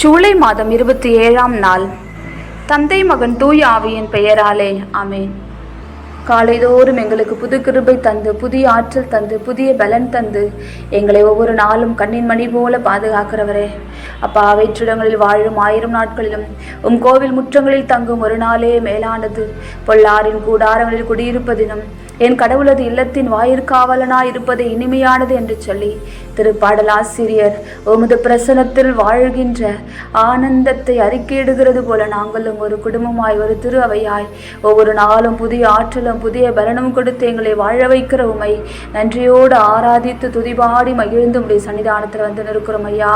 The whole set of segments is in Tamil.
ஜூலை மாதம் இருபத்தி ஏழாம் நாள். தந்தை மகன் தூய ஆவியின் பெயராலே அமேன் காலைதோறும் எங்களுக்கு புது கிருபை தந்து புதிய ஆற்றல் தந்து புதிய பலன் தந்து எங்களை ஒவ்வொரு நாளும் கண்ணின் மணி போல பாதுகாக்கிறவரே. அப்பா அவைற்றிடங்களில் வாழும் ஆயிரம் நாட்களிலும் உம் கோவில் முற்றங்களில் தங்கும் ஒரு நாளே மேலானது. பொள்ளாரின் கூடாரங்களில் குடியிருப்பதினும் என் கடவுளது இல்லத்தின் வாயிற்காவலனாய் இருப்பது இனிமையானது என்று சொல்லி திருப்பாடல் ஆசிரியர் உமது பிரசனத்தில் வாழ்கின்ற ஆனந்தத்தை அறிக்கையிடுகிறது போல நாங்களும் ஒரு குடும்பமாய் ஒரு திரு அவையாய் ஒவ்வொரு நாளும் புதிய ஆற்றலும் புதிய பலனும் கொடுத்து எங்களை வாழ வைக்கிற உமை. நன்றியோடு ஆராதித்து துதிபாடி மகிழ்ந்து உடைய சன்னிதானத்தில் வந்து நிற்கிறோம் ஐயா.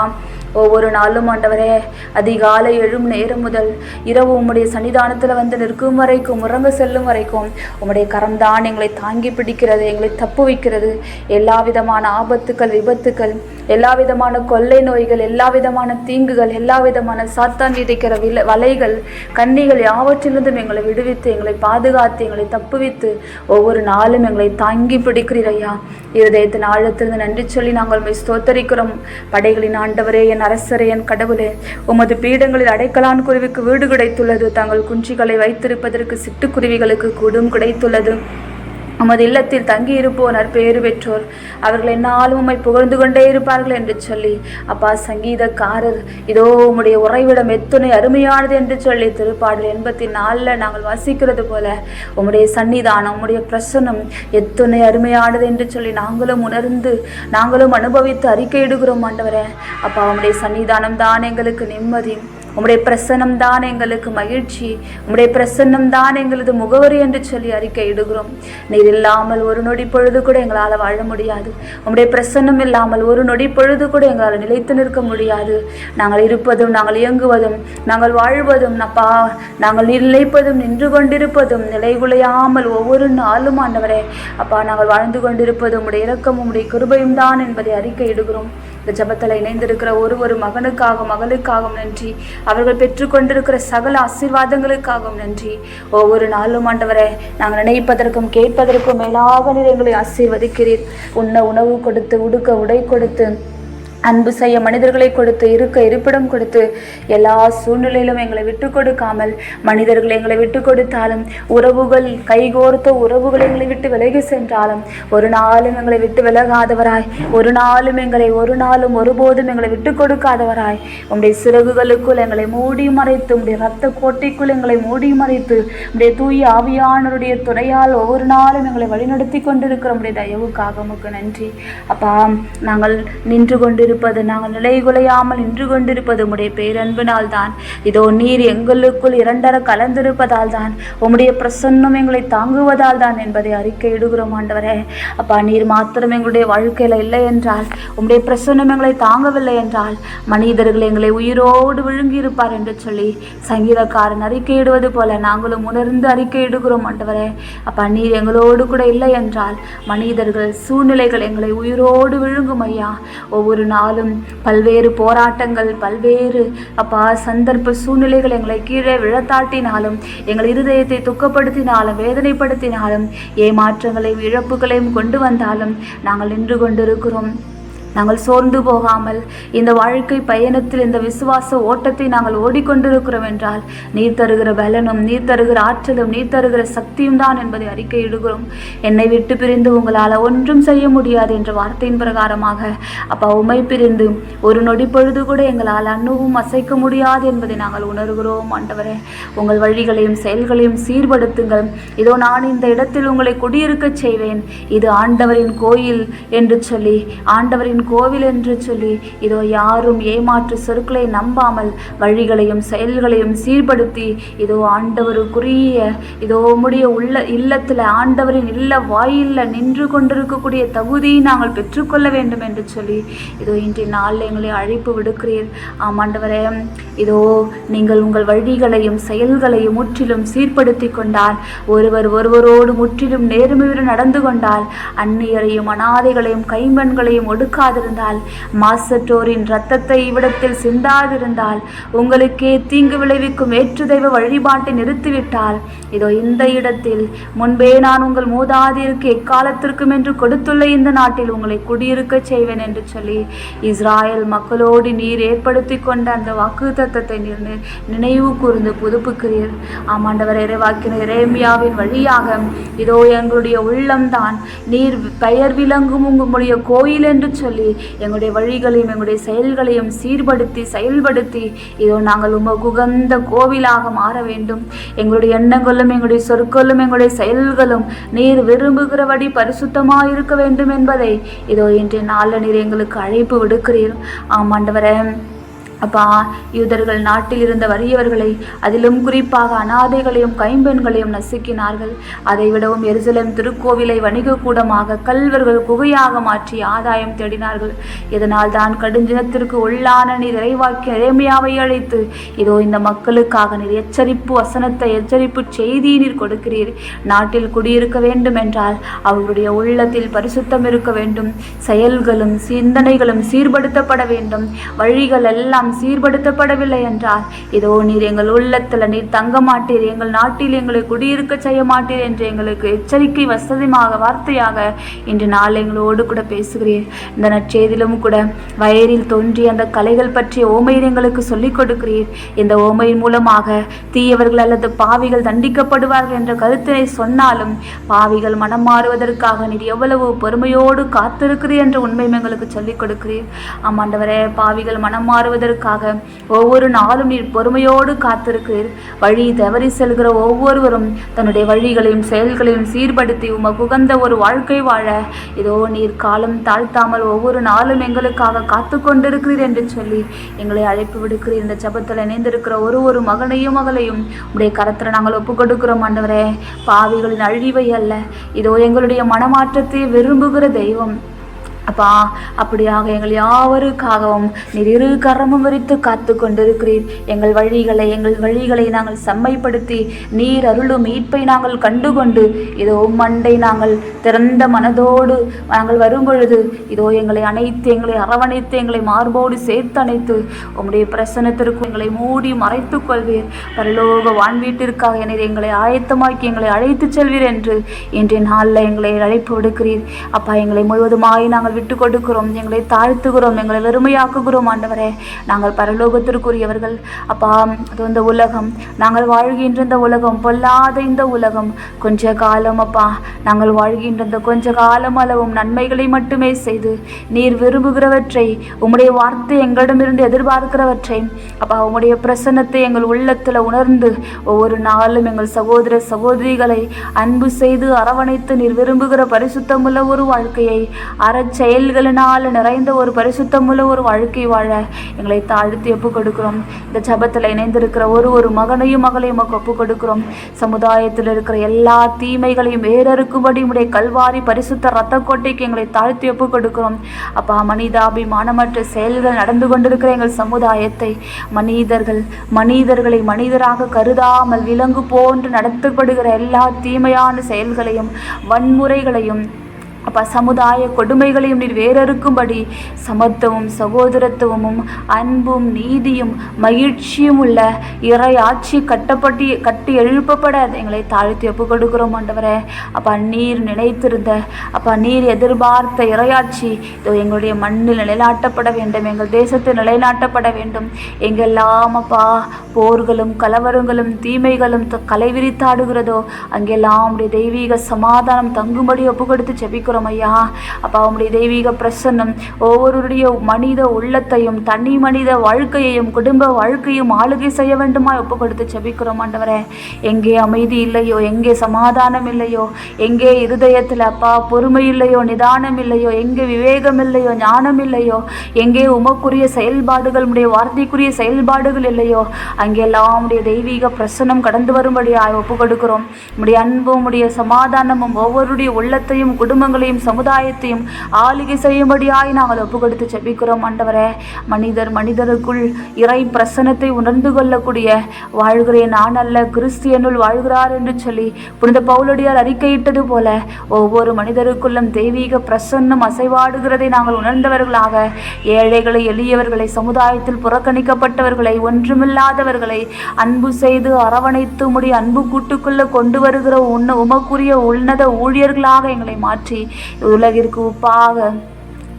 ஒவ்வொரு நாளும் ஆண்டவரே அதிகாலை எழும் நேரம் முதல் இரவு உம்முடைய சன்னிதானத்தில் வந்து நிற்கும் வரைக்கும் உறங்க செல்லும் வரைக்கும் உம்முடைய கரம்தான் எங்களை தாங்கி பிடிக்கிறது எங்களை தப்பு வைக்கிறது. எல்லா விதமான ஆபத்துக்கள் விபத்துக்கள் எல்லா விதமான கொள்ளை நோய்கள் எல்லா விதமான தீங்குகள் எல்லா விதமான சாத்தான் விதைக்கிற வில வலைகள் கன்னிகள் யாவற்றிலிருந்தும் எங்களை விடுவித்து எங்களை பாதுகாத்து எங்களை தப்புவித்து ஒவ்வொரு நாளும் எங்களை தாங்கி பிடிக்கிறீர் ஐயா. இருதயத்தின் ஆழத்திலிருந்து நன்றி சொல்லி நாங்கள் உண்மை ஸ்தோத்தரிக்கிறோம். படைகளின் ஆண்டவரே என் அரசரையன் கடவுளே உமது பீடங்களில் அடைக்கலான் குருவிக்கு வீடு கிடைத்துள்ளது. தங்கள் குஞ்சுகளை வைத்திருப்பதற்கு சிட்டுக்குருவிகளுக்கு கூடும் கிடைத்துள்ளது. உமது இல்லத்தில் தங்கியிருப்போ இருப்போர் நற்பேறு பெற்றோர். அவர்கள் என்னாலும் உம்மை புகழ்ந்து கொண்டே இருப்பார்கள் என்று சொல்லி அப்பா சங்கீதக்காரர் இதோ உம்முடைய உறைவிடம் எத்துணை அருமையானது என்று சொல்லி திருப்பாடல் எண்பத்தி நாலில் நாங்கள் வசிக்கிறது போல உம்முடைய சன்னிதானம் உம்முடைய பிரசனம் எத்துணை அருமையானது என்று சொல்லி நாங்களும் உணர்ந்து நாங்களும் அனுபவித்து அறிக்கையிடுகிறோம் ஆண்டவரே. அப்பா உம்முடைய சன்னிதானம் தான் எங்களுக்கு நிம்மதி. உம்முடைய பிரசன்னம் தான் எங்களுக்கு மகிழ்ச்சி. உம்முடைய பிரசன்னம் தான் எங்களது முகவரி என்று சொல்லி அறிக்கை இடுகிறோம். நீர் இல்லாமல் ஒரு நொடி பொழுது கூட எங்களால் வாழ முடியாது. உம்முடைய பிரசன்னம் இல்லாமல் ஒரு நொடி பொழுது கூட எங்களால் நிலைத்து நிற்க முடியாது. நாங்கள் இருப்பதும் நாங்கள் இயங்குவதும் நாங்கள் வாழ்வதும் அப்பா நாங்கள் நிலைப்பதும் நின்று கொண்டிருப்பதும் நிலைகுலையாமல் ஒவ்வொரு நாளும் ஆண்டவரே அப்பா நாங்கள் வாழ்ந்து கொண்டிருப்பதும் உம்முடைய இரக்கமும் உம்முடைய கிருபையும் தான் என்பதை அறிக்கை இடுகிறோம். இந்த ஜபத்தில் இணைந்திருக்கிற ஒரு ஒரு மகனுக்காகவும் மகளுக்காகவும் நன்றி. அவர்கள் பெற்றுக்கொண்டிருக்கிற சகல ஆசீர்வாதங்களுக்காகவும் நன்றி. ஒவ்வொரு நாளும் ஆண்டவரை நாங்கள் நினைப்பதற்கும் கேட்பதற்கும் மேலாக நீர் எங்களை ஆசீர்வதிக்கிறீர். உண்ண உணவு கொடுத்து உடுக்க உடை கொடுத்து அன்பு செய்ய மனிதர்களை கொடுத்து இருக்க இருப்பிடம் கொடுத்து எல்லா சூழ்நிலையிலும் எங்களை விட்டு கொடுக்காமல் மனிதர்கள் எங்களை விட்டு கொடுத்தாலும் உறவுகள் கைகோர்த்த உறவுகள் எங்களை விட்டு விலகி சென்றாலும் ஒரு நாளும் எங்களை விட்டு விலகாதவராய் ஒரு நாளும் எங்களை ஒரு நாளும் ஒருபோதும் எங்களை விட்டு கொடுக்காதவராய் உங்களுடைய சிறகுகளுக்குள் எங்களை மூடி மறைத்து உங்களுடைய ரத்த கோட்டைக்குள் எங்களை மூடி மறைத்து உடைய தூய ஆவியானவருடைய துணையால் ஒவ்வொரு நாளும் எங்களை வழிநடத்தி கொண்டிருக்கிற உடைய தயவுக்காக உமக்கு நன்றி. அப்பா நாங்கள் நின்று கொண்டிருப்பது நாங்கள் நிலைகுலையாமல் நின்று கொண்டிருப்பது உம்முடைய பேரன்பினால் தான் இதோ நீர் எங்களுக்குள் இரண்டர கலந்திருப்பதால் தான் உம்முடைய பிரசன்னம் எங்களை தாங்குவதால் தான் என்பதை அறிக்கை இடுகிறோம் ஆண்டவரே. அப்பா நீர் மாத்திரம் எங்களுடைய வாழ்க்கையில் இல்லை என்றால் உம்முடைய பிரசன்னம் எங்களை தாங்கவில்லை என்றால் மனிதர்கள் எங்களை உயிரோடு விழுங்கியிருப்பார் என்று சொல்லி சங்கீதக்காரன் அறிக்கையிடுவது போல நாங்களும் உணர்ந்து அறிக்கையிடுகிறோம் ஆண்டவரே. அப்பா நீர் எங்களோடு கூட இல்லை என்றால் மனிதர்கள் சூழ்நிலைகள் எங்களை உயிரோடு விழுங்கும் ஐயா. ஒவ்வொரு நாள் நாளும் பல்வேறு போராட்டங்கள் பல்வேறு அப்பா சந்தர்ப்ப சூழ்நிலைகள் எங்களை கீழே விழத்தாட்டினாலும் எங்கள் இருதயத்தை துக்கப்படுத்தினாலும் வேதனைப்படுத்தினாலும் ஏமாற்றங்களையும் இழப்புகளையும் கொண்டு வந்தாலும் நாங்கள் நின்று கொண்டிருக்கிறோம். நாங்கள் சோர்ந்து போகாமல் இந்த வாழ்க்கை பயணத்தில் இந்த விசுவாச ஓட்டத்தை நாங்கள் ஓடிக்கொண்டிருக்கிறோம் என்றால் நீர் தருகிற பலனும் நீர் தருகிற ஆற்றலும் நீர் தருகிற சக்தியும் தான் என்பதை அறிக்கையிடுகிறோம். என்னை விட்டு பிரிந்து உங்களால் ஒன்றும் செய்ய முடியாது என்ற வார்த்தையின் பிரகாரமாக அப்பா உமை பிரிந்து ஒரு நொடி பொழுது கூட எங்களால் அணுவும் அசைக்க முடியாது என்பதை நாங்கள் உணர்கிறோம். ஆண்டவரே உங்கள் வழிகளையும் செயல்களையும் சீர்படுத்துங்கள். இதோ நான் இந்த இடத்தில் உங்களை குடியிருக்கச் செய்வேன். இது ஆண்டவரின் கோயில் என்று சொல்லி ஆண்டவரின் கோவில் என்று சொல்லி இதோ யாரும் ஏமாற்று சொற்களை நம்பாமல் வழிகளையும் செயல்களையும் சீர்படுத்தி இதோ ஆண்டவருக்குரிய இதோ உம்முடைய உள்ள இல்லத்தில் ஆண்டவரின் இல்ல வாயில்ல நின்று கொண்டிருக்கக்கூடிய தகுதியை நாங்கள் பெற்றுக்கொள்ள வேண்டும் என்று சொல்லி இதோ இன்றைய நாளில் எங்களை அழைப்பு விடுக்கிறீர். ஆம் இதோ நீங்கள் உங்கள் வழிகளையும் செயல்களையும் முற்றிலும் சீர்படுத்தி கொண்டால் ஒருவர் ஒருவரோடு முற்றிலும் நேர்மையுடன் நடந்து கொண்டால் அந்நியரையும் அனாதைகளையும் கைம்பெண்களையும் ஒடுக்காது சிந்தாதிருந்தால் மாசற்றோரின் இரத்தத்தை இவ்விடத்தில் சிந்தாதிருந்தால் உங்களுக்கே தீங்கு விளைவிக்கும் ஏற்று தெய்வ வழிபாட்டை நிறுத்திவிட்டால் இதோ இந்த இடத்தில் முன்பே நான் உங்கள் மூதாதையருக்கு எக்காலத்திற்கும் என்று கொடுத்துள்ள இந்த நாட்டில் உங்களை குடியிருக்கச் செய்வேன் என்று சொல்லி இஸ்ராயல் மக்களோடு நீர் ஏற்படுத்தி கொண்ட அந்த வாக்கு தத்தத்தை நீர் நினைவு கூர்ந்து புதுப்புக்கிறீர். ஆமாண்டவர் இறைவாக்கின இறைமியாவின் வழியாக இதோ எங்களுடைய உள்ளம்தான் நீர் பெயர் விளங்கும் உங்களுடைய கோயில் என்று சொல்லி எங்களுடைய வழிகளையும் எங்களுடைய செயல்களையும் சீர்படுத்தி செயல்படுத்தி. இதோ நாங்கள் உமக்கு உகந்த கோவிலாக மாற வேண்டும். எங்களுடைய எண்ணங்களும் எங்களுடைய சொற்களும் எங்களுடைய செயல்களும் நீர் விரும்புகிறபடி பரிசுத்தமாக இருக்க வேண்டும் என்பதை இதோ இன்றைய நாளில் நீர் எங்களுக்கு அழைப்பு விடுக்கிறீர். ஆமாண்டவரே அப்பா யூதர்கள் நாட்டில் இருந்த வறியவர்களை அதிலும் குறிப்பாக அனாதைகளையும் கைம்பெண்களையும் நசுக்கினார்கள். அதை விடவும் எருசலேம் திருக்கோவிலை வணிக கூடமாக கல்வர்கள் குகையாக மாற்றி ஆதாயம் தேடினார்கள். இதனால் தான் கடுஞ்சினத்திற்கு உள்ளான நீர் இறைவாக்கி இறைமையாவை அழைத்து இதோ இந்த மக்களுக்காக நீர் எச்சரிப்பு வசனத்தை எச்சரிப்பு செய்தி நீர் கொடுக்கிறீர். நாட்டில் குடியிருக்க வேண்டும் என்றால் அவர்களுடைய உள்ளத்தில் பரிசுத்தம் இருக்க வேண்டும். செயல்களும் சிந்தனைகளும் சீர்படுத்தப்பட வேண்டும். வழிகள் எல்லாம் சீர்படுத்தப்படவில்லை என்றால் இதோ நீர் எங்கள் உள்ளத்தில் நீர் தங்க மாட்டீர். எங்கள் நாட்டில் எங்களை குடியிருக்க செய்ய மாட்டீர் என்று எங்களுக்கு எச்சரிக்கை வசதியாக வார்த்தையாக இன்று நாள் எங்களோடு கூட பேசுகிறீர். இந்த நற்செய்திலும் கூட வயலில் தோன்றிய அந்த கலைகள் பற்றிய ஓமையை எங்களுக்கு சொல்லிக் கொடுக்கிறீர். இந்த ஓமையின் மூலமாக தீயவர்கள் அல்லது பாவிகள் தண்டிக்கப்படுவார்கள் என்ற கருத்தினை சொன்னாலும் பாவிகள் மனம் மாறுவதற்காக நீர் எவ்வளவு பொறுமையோடு காத்திருக்கிறீர் என்ற உண்மையும் எங்களுக்கு சொல்லிக் கொடுக்கிறீர். ஆமாண்டவரே பாவிகள் மனம் மாறுவதற்கு மாறுவதற்காக ஒவ்வொரு நாளும் நீர் பொறுமையோடு காத்திருக்கிறீர். வழி தவறி செல்கிற ஒவ்வொருவரும் தன்னுடைய வழிகளையும் செயல்களையும் சீர்படுத்தி உமக்கு உகந்த ஒரு வாழ்க்கை வாழ. இதோ நீர் காலம் தாழ்த்தாமல் ஒவ்வொரு நாளும் எங்களுக்காக காத்து கொண்டிருக்கிறீர் என்று சொல்லி எங்களை அழைப்பு விடுக்கிறீர். இந்த ஜபத்தில் இணைந்திருக்கிற ஒரு ஒரு மகனையும் மகளையும் உடைய கரத்தில் நாங்கள் ஒப்பு கொடுக்கிறோம் ஆண்டவரே. பாவிகளின் அழிவை அல்ல. இதோ எங்களுடைய மனமாற்றத்தை விரும்புகிற தெய்வம். அப்பா அப்படியாக எங்கள் யாவருக்காகவும் நீர் இரு கரமும் விரித்து காத்து கொண்டிருக்கிறீர். எங்கள் வழிகளை எங்கள் வழிகளை நாங்கள் செம்மைப்படுத்தி நீர் அருளும் மீட்பை நாங்கள் கண்டுகொண்டு இதோ மண்டை நாங்கள் திறந்த மனதோடு நாங்கள் வரும்பொழுது இதோ எங்களை அணைத்து எங்களை அரவணைத்து எங்களை மார்போடு சேர்த்து அணைத்து உம்முடைய பிரசன்னத்திற்கு எங்களை மூடி மறைத்து கொள்வீர். பரலோக வான்வீட்டிற்காக என்னை எங்களை ஆயத்தமாக்கி எங்களை அழைத்துச் செல்வீர் என்று இன்றைய நாளில் எங்களை அழைப்பு விடுக்கிறீர். அப்பா எங்களை முழுவதுமாய் நாங்கள் விட்டு கொடுக்கிறோம் எங்களை தாழ்த்துகிறோம். எங்களை வெறுமையாக்குகிறோம் ஆண்டவரே. நாங்கள் பரலோகத்திற்குரியவர்கள். அப்பா அது இந்த உலகம். நாங்கள் வாழ்கின்ற இந்த உலகம் பொல்லாத இந்த உலகம். கொஞ்ச காலம் அப்பா. நாங்கள் வாழ்கின்ற இந்த கொஞ்ச காலம் அளவும் நன்மைகளை மட்டுமே செய்து நீர் விரும்புகிறவற்றை உம்முடைய வார்த்தை எங்களிடமிருந்து எதிர்பார்க்கிறவற்றை அப்பா உம்முடைய பிரசன்னத்தை எங்கள் உள்ளத்தில் உணர்ந்து ஒவ்வொரு நாளும் எங்கள் சகோதர சகோதரிகளை அன்பு செய்து அரவணைத்து நீர் விரும்புகிற பரிசுத்தமுள்ள ஒரு வாழ்க்கையை அரைச்ச செயல்களினால் நிறைந்த ஒரு பரிசுத்தமுள்ள ஒரு வாழ்க்கை வாழ எங்களை தாழ்த்தி ஒப்பு கொடுக்கிறோம் இந்த ஜபத்தில் இணைந்திருக்கிற ஒரு ஒரு மகனையும் மகளையும் உமக்கு ஒப்பு கொடுக்கிறோம் சமுதாயத்தில் இருக்கிற எல்லா தீமைகளையும் வேறறுக்கும்படி உடைய கல்வாரி பரிசுத்த ரத்த கோட்டைக்கு எங்களை தாழ்த்தி ஒப்பு கொடுக்கிறோம் அப்பா மனிதாபிமானமற்ற செயல்கள் நடந்து கொண்டிருக்கிற எங்கள் சமுதாயத்தை மனிதர்கள் மனிதர்களை மனிதராக கருதாமல் விலங்கு போன்று நடத்தப்படுகிற எல்லா தீமையான செயல்களையும் வன்முறைகளையும் அப்பா சமுதாய கொடுமைகளையும் நீர் வேறறுக்கும்படி சமத்துவம் சகோதரத்துவமும் அன்பும் நீதியும் மகிழ்ச்சியும் உள்ள இறை ஆட்சி கட்டப்பட்டு கட்டி எழுப்பப்பட எங்களை தாழ்த்தி ஒப்பு கொடுக்கிறோம் ஆண்டவரே. அப்பா நீர் நினைத்திருந்த அப்பா நீர் எதிர்பார்த்த இறையாட்சி இதோ எங்களுடைய மண்ணில் நிலைநாட்டப்பட வேண்டும் எங்கள் தேசத்தில் நிலைநாட்டப்பட வேண்டும். எங்கெல்லாம் அப்பா போர்களும் கலவரங்களும் தீமைகளும் த- கலைவிரித்தாடுகிறதோ அங்கெல்லாம் உடைய தெய்வீக சமாதானம் தங்கும்படி ஒப்பு கொடுத்து ஜெபிக்கிறோம் ஐயா அப்பா உம்முடைய தெய்வீக பிரசன்னம் ஒவ்வொருடைய மனித உள்ளத்தையும் தனி மனித வாழ்க்கையையும் குடும்ப வாழ்க்கையும் ஆளுகை செய்ய வேண்டுமா ஒப்பு கொடுத்து ஜெபிக்கிறோம் ஆண்டவரே. எங்கே அமைதி இல்லையோ எங்கே சமாதானம் இல்லையோ எங்கே இருதயத்தில் அப்பா பொறுமை இல்லையோ நிதானம் இல்லையோ எங்கே விவேகம் இல்லையோ ஞானம் இல்லையோ எங்கே உமக்குரிய செயல்பாடுகள் உடைய வார்த்தைக்குரிய செயல்பாடுகள் இல்லையோ அங்கெல்லாம் உடைய தெய்வீக பிரசன்னம் கடந்து வரும்படியாக ஒப்பு கொடுக்கிறோம் உடைய அன்பும் உடைய சமாதானமும் ஒவ்வொருடைய உள்ளத்தையும் குடும்பங்களையும் குடும்பங்களையும் சமுதாயத்தையும் ஆளுகை செய்யும்படியாய் நாங்கள் ஒப்பு கொடுத்து செபிக்கிறோம் ஆண்டவரே. மனிதர் மனிதருக்குள் இறை பிரசனத்தை உணர்ந்து கொள்ளக்கூடிய வாழ்கிறேன் நான் அல்ல கிறிஸ்தியனுள் வாழ்கிறார் என்று சொல்லி புனித பவுலடியார் அறிக்கையிட்டது போல ஒவ்வொரு மனிதருக்குள்ளும் தெய்வீக பிரசன்னம் அசைவாடுகிறதை நாங்கள் உணர்ந்தவர்களாக ஏழைகளை எளியவர்களை சமுதாயத்தில் புறக்கணிக்கப்பட்டவர்களை ஒன்றுமில்லாதவர்களை அன்பு செய்து அரவணைத்து முடி அன்பு கூட்டுக்குள்ள கொண்டு வருகிற உன்ன உமக்குரிய உன்னத ஊழியர்களாக எங்களை மாற்றி உலகிற்கு உப்பாக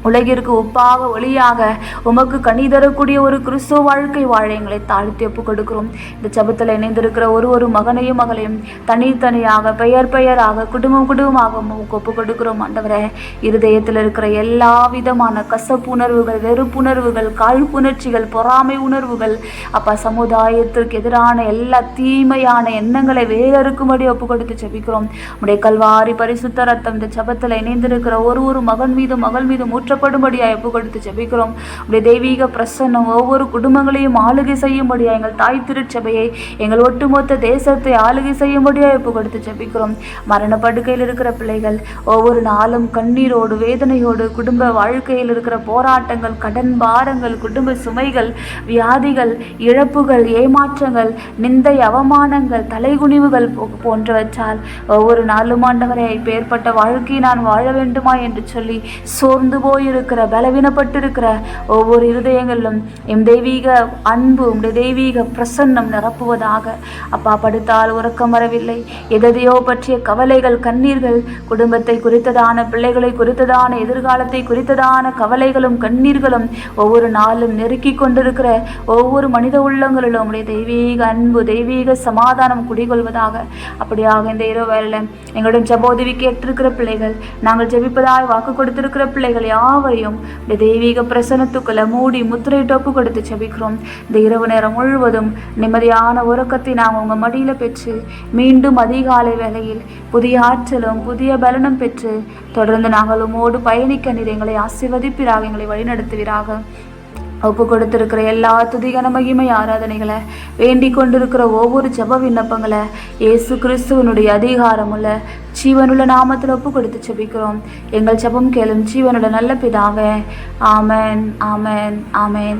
உலகிற்கு உப்பாக ஒளியாக உமக்கு கனி தரக்கூடிய ஒரு கிறிஸ்துவ வாழ்க்கை வாழ எங்களை தாழ்த்தி ஒப்பு கொடுக்கிறோம். இந்த ஜபத்தில் இணைந்திருக்கிற ஒரு ஒரு மகனையும் மகளையும் தனித்தனியாக பெயர் பெயராக குடும்பம் குடும்பமாக உமக்கு ஒப்பு கொடுக்கிறோம். ஆண்டவரே இருதயத்தில் இருக்கிற எல்லா விதமான கசப்புணர்வுகள் வெறுப்புணர்வுகள் காழ்ப்புணர்ச்சிகள் பொறாமை உணர்வுகள் அப்பா சமுதாயத்திற்கு எதிரான எல்லா தீமையான எண்ணங்களை வேறறுக்கும்படி ஒப்பு கொடுத்து ஜெபிக்கிறோம். உடைய கல்வாரி பரிசுத்த ரத்தம் இந்த ஜபத்தில் இணைந்திருக்கிற ஒரு ஒரு மகன் மீது மகள் மீது ஊற்றப்படும்படியா ஒப்பு கொடுத்து ஜெபிக்கிறோம்? உடைய தெய்வீக பிரசன்னம் ஒவ்வொரு குடும்பங்களையும் ஆளுகை செய்யும்படியா எங்கள் தாய் திருச்சபையை எங்கள் ஒட்டுமொத்த தேசத்தை ஆளுகை செய்யும்படியா ஒப்பு கொடுத்து ஜெபிக்கிறோம்? மரண படுக்கையில் இருக்கிற பிள்ளைகள் ஒவ்வொரு நாளும் கண்ணீரோடு வேதனையோடு குடும்ப வாழ்க்கையில் இருக்கிற போராட்டங்கள் கடன் பாரங்கள் குடும்ப சுமைகள் வியாதிகள் இழப்புகள் ஏமாற்றங்கள் நிந்தை அவமானங்கள் தலைகுனிவுகள் போன்றவற்றால் ஒவ்வொரு நாளும் ஆண்டவரை இப்பேற்பட்ட வாழ்க்கையை நான் வாழ வேண்டுமா என்று சொல்லி சோர்ந்து போ போயிருக்கிற பலவீனப்பட்டிருக்கிற ஒவ்வொரு இருதயங்களிலும் எம் தெய்வீக அன்பு உம்முடைய தெய்வீக பிரசன்னம் நிரப்புவதாக அப்பா படுத்தால் உறக்கம் வரவில்லை. எதையோ பற்றிய கவலைகள் கண்ணீர்கள் குடும்பத்தை குறித்ததான பிள்ளைகளை குறித்ததான எதிர்காலத்தை குறித்ததான கவலைகளும் கண்ணீர்களும் ஒவ்வொரு நாளும் நெருக்கி கொண்டிருக்கிற ஒவ்வொரு மனித உள்ளங்களிலும் உம்முடைய தெய்வீக அன்பு தெய்வீக சமாதானம் குடிகொள்வதாக அப்படியாக இந்த இரவு வேலையில் எங்களுடன் ஜபோதவி கேட்டிருக்கிற பிள்ளைகள் நாங்கள் ஜெபிப்பதாய் வாக்கு கொடுத்திருக்கிற பிள்ளைகள் யாவரையும் இந்த தெய்வீக பிரசனத்துக்குள்ள மூடி முத்திரை டொப்பு கொடுத்து செபிக்கிறோம். இந்த இரவு நேரம் முழுவதும் நிம்மதியான உறக்கத்தை நாங்கள் உங்கள் மடியில் பெற்று மீண்டும் அதிகாலை வேளையில் புதிய ஆற்றலும் புதிய பலனும் பெற்று தொடர்ந்து நாங்கள் உமோடு பயணிக்க நீர் எங்களை ஆசிர்வதிப்பிறாக எங்களை வழிநடத்துவீராக. ஒப்பு கொடுத்திருக்கிற எல்லா துதிகன மகிமை ஆராதனைகளை வேண்டிக் கொண்டிருக்கிற ஒவ்வொரு ஜப விண்ணப்பங்களை இயேசு கிறிஸ்துவனுடைய அதிகாரமுள்ள ஜீவனுள்ள நாமத்தில் ஒப்பு கொடுத்து செபிக்கிறோம் எங்கள் ஜபம் கேளும் ஜீவனுடைய நல்ல பிதாவே. ஆமேன் ஆமேன் ஆமேன்.